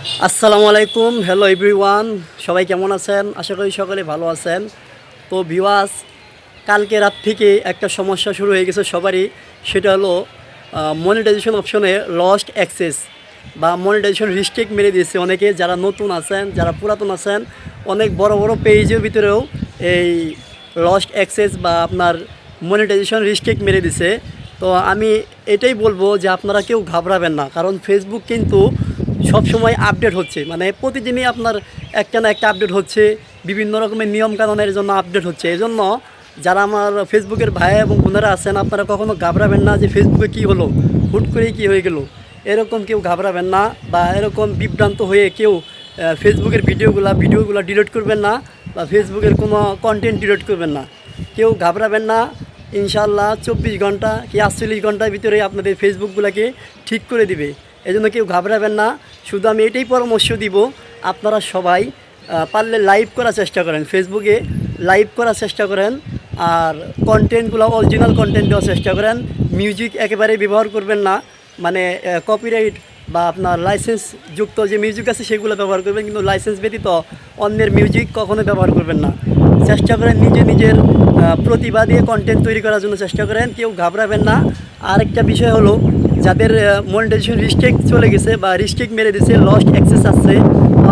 আসসালামু আলাইকুম hello everyone সবাই কেমন আছেন? আশা করি সকলে ভালো আছেন। তো ভিওয়াস কালকে রাত থেকে একটা সমস্যা শুরু হয়ে গেছে সবারই, সেটা হলো মনিটাইজেশন অপশনে লস্ট অ্যাক্সেস বা মনিটাইজেশন রিস্ট্রিক্ট মেরে দিয়েছে অনেকে। যারা নতুন আছেন, যারা পুরাতন আছেন, অনেক বড় বড় পেজের ভিতরেও এই লস্ট অ্যাক্সেস বা আপনার মনিটাইজেশন রিস্ট্রিক্ট মেরে দিছে। তো আমি এটাই বলব যে আপনারা কেউ ঘাবড়াবেন না, কারণ ফেসবুক কিন্তু সব সময় আপডেট হচ্ছে। মানে প্রতিদিনই আপনার একটা না একটা আপডেট হচ্ছে, বিভিন্ন রকমের নিয়ম কানুনের জন্য আপডেট হচ্ছে। এই জন্য যারা আমার ফেসবুকের ভাই এবং বোনেরা আছেন, আপনারা কখনো ঘাবড়াবেন না যে ফেসবুকে কী হলো, হুট করেই কী হয়ে গেল। এরকম কেউ ঘাবড়াবেন না বা এরকম বিভ্রান্ত হয়ে কেউ ফেসবুকের ভিডিওগুলা, ভিডিওগুলো ডিলিট করবেন না বা ফেসবুকের কোনো কন্টেন্ট ডিলিট করবেন না। কেউ ঘাবড়াবেন না ইনশাল্লাহ চব্বিশ ঘণ্টা কি আটচল্লিশ ঘণ্টার ভিতরে আপনাদের ফেসবুকগুলোকে ঠিক করে দিবে। এই জন্য কেউ ঘাবড়াবেন না। শুধু আমি এটাই পরামর্শ দিব, আপনারা সবাই পারলে লাইভ করার চেষ্টা করেন ফেসবুকে লাইভ করার চেষ্টা করেন, আর কন্টেন্টগুলো অরিজিনাল কন্টেন্ট দেওয়ার চেষ্টা করেন। মিউজিক একেবারে ব্যবহার করবেন না মানে কপিরাইট বা আপনার লাইসেন্স যুক্ত যে মিউজিক আছে সেগুলো ব্যবহার করবেন, কিন্তু লাইসেন্স ব্যতীত অন্যের মিউজিক কখনো ব্যবহার করবেন না। চেষ্টা করেন নিজে নিজের দিয়ে কন্টেন্ট তৈরি করার জন্য চেষ্টা করেন, কেউ ঘাবড়াবেন না। আরেকটা বিষয় হলো যাদের মনিটাইজেশন রিস্ট্রিক্ট চলে গেছে বা রিস্ট্রিক্ট মেরে দিছে লস্ট অ্যাক্সেস আছে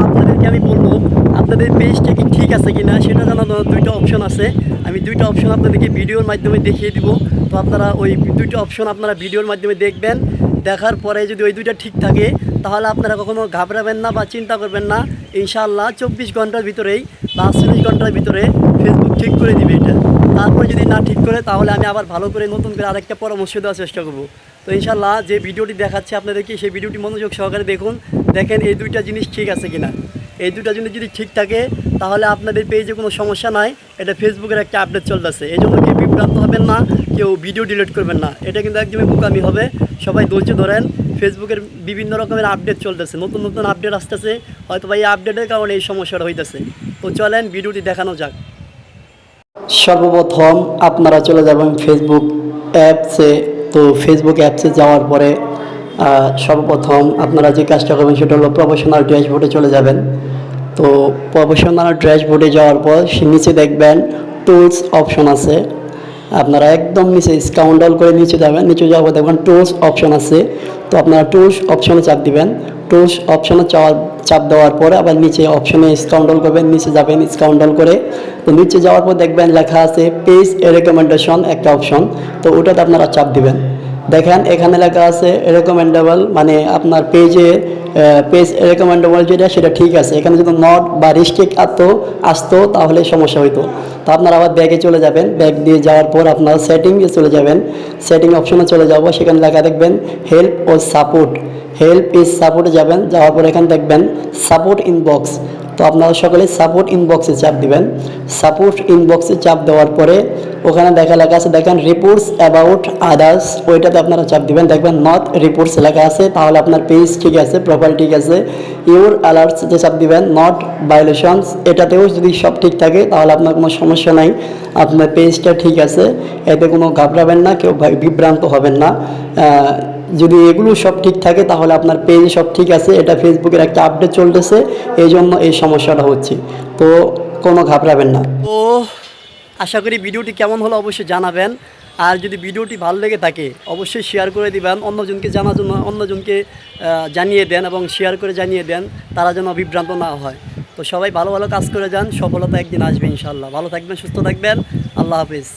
আপনাদেরকে আমি বলব, আপনাদের পেজটা কি ঠিক আছে কি না সেটা জানানোর দুইটা অপশন আছে। আমি দুইটা অপশন আপনাদেরকে ভিডিওর মাধ্যমে দেখিয়ে দিব। তো আপনারা ওই দুইটা অপশন আপনারা ভিডিওর মাধ্যমে দেখবেন। দেখার পরে যদি ওই দুইটা ঠিক থাকে, তাহলে আপনারা কখনো ঘাবড়াবেন না বা চিন্তা করবেন না। ইনশাআল্লাহ চব্বিশ ঘণ্টার ভিতরেই বা আটচল্লিশ ঘণ্টার ভিতরে ফেসবুক ঠিক করে দিবে এটা। তারপরে যদি না ঠিক করে, তাহলে আমি আবার ভালো করে নতুন করে আরেকটা পরামর্শ দেওয়ার চেষ্টা করব। তো ইনশাল্লাহ যে ভিডিওটি দেখাচ্ছে আপনাদেরকে, সেই ভিডিওটি মনোযোগ সহকারে দেখুন। দেখেন এই দুইটা জিনিস ঠিক আছে কিনা। এই দুটা জিনিস যদি ঠিক থাকে, তাহলে আপনাদের পেজে কোনো সমস্যা নাই। এটা ফেসবুকের একটা আপডেট চলতেছে। এই জন্য কেউ বিভ্রান্ত হবেন না, কেউ ভিডিও ডিলিট করবেন না। এটা কিন্তু একদমই বোকামি হবে। সবাই ধৈর্য ধরেন, ফেসবুকের বিভিন্ন রকমের আপডেট চলতেছে। নতুন নতুন আপডেট আসতেছে। হয়তো বা এই আপডেটের কারণে এই সমস্যাটা হইতেছে। তো চলেন, ভিডিওটি দেখানো যাক। সর্বপ্রথম আপনারা চলে যাবেন ফেসবুক অ্যাপসে তো ফেসবুক অ্যাপসে যাওয়ার পরে সর্বপ্রথম আপনারা যে কাজটা করবেন সেটা হলো প্রফেশনাল ড্যাশবোর্ডে চলে যাবেন। তো প্রফেশনাল ড্যাশবোর্ডে যাওয়ার পর সে নিচে দেখবেন টুলস অপশন আছে। আপনারা একদম নিচে স্কাউন্ডল করে নিচে যাবেন। নিচে যাওয়ার পর দেখবেন টুলস অপশন আছে। তো আপনারা টুলস অপশনে চাপ দিবেন। টুলস অপশনে চাপ চাপ দেওয়ার পরে আবার নিচে অপশনে স্কাউন্ডল করবেন নিচে যাবেন স্কাউন্ডল করে। তো নিচে যাওয়ার পর দেখবেন লেখা আছে পেজ রেকমেন্ডেশন একটা অপশন তো ওটাতে আপনারা চাপ দিবেন। দেখেন এখানে লেখা আছে রেকমেন্ডেবল মানে আপনার পেজে পেজ রেকমেন্ডেবল যেটা, সেটা ঠিক আছে। এখানে যদি নট বা রিস্ট্রিক্ট আসতো আসতো, তাহলে সমস্যা হইতো। তো আপনারা আবার ব্যাগে চলে যাবেন। ব্যাগ দিয়ে যাওয়ার পর আপনারা সেটিংয়ে চলে যাবেন। সেটিং অপশনে চলে যাব। সেখানে লেখা দেখবেন হেল্প ও সাপোর্ট হেল্প ইজ সাপোর্টে যাবেন, যাওয়ার পর এখানে দেখবেন সাপোর্ট ইনবক্স তো আপনারা সকলে সাপোর্ট ইনবক্সে চাপ দিবেন। সাপোর্ট ইনবক্সে চাপ দেওয়ার পরে ওখানে দেখা লেখা আছে, দেখেন রিপোর্টস অ্যাবাউট আদার্স ওইটাতে আপনারা চাপ দিবেন। দেখবেন নট রিপোর্টস লেখা আছে, তাহলে আপনার পেজ ঠিক আছে প্রোফাইল ঠিক আছে। ইউর অ্যালার্টসে চাপ দিবেন নট ভায়োলেশনস এটাতেও যদি সব ঠিক থাকে, তাহলে আপনার কোনো সমস্যা নাই। আপনার পেজটা ঠিক আছে। এতে কোনো ঘাবড়াবেন না, কেউ বিভ্রান্ত হবেন না। যদি এগুলো সব ঠিক থাকে, তাহলে আপনার পেজ সব ঠিক আছে, এটা ফেসবুকের একটা আপডেট চলতেছে এই জন্য এই সমস্যাটা হচ্ছে। তো কোনো ঘাবড়াবেন না। তো আশা করি ভিডিওটি কেমন হলো অবশ্যই জানাবেন, আর যদি ভিডিওটি ভালো লেগে থাকে, অবশ্যই শেয়ার করে দিবেন, অন্যজনকে জানার জন্য, অন্যজনকে জানিয়ে দেন এবং শেয়ার করে জানিয়ে দেন, তারা যেন বিভ্রান্ত না হয়। তো সবাই ভালো ভালো কাজ করে যান, সফলতা একদিন আসবে ইনশাল্লাহ ভালো থাকবেন, সুস্থ থাকবেন, আল্লাহ হাফিজ।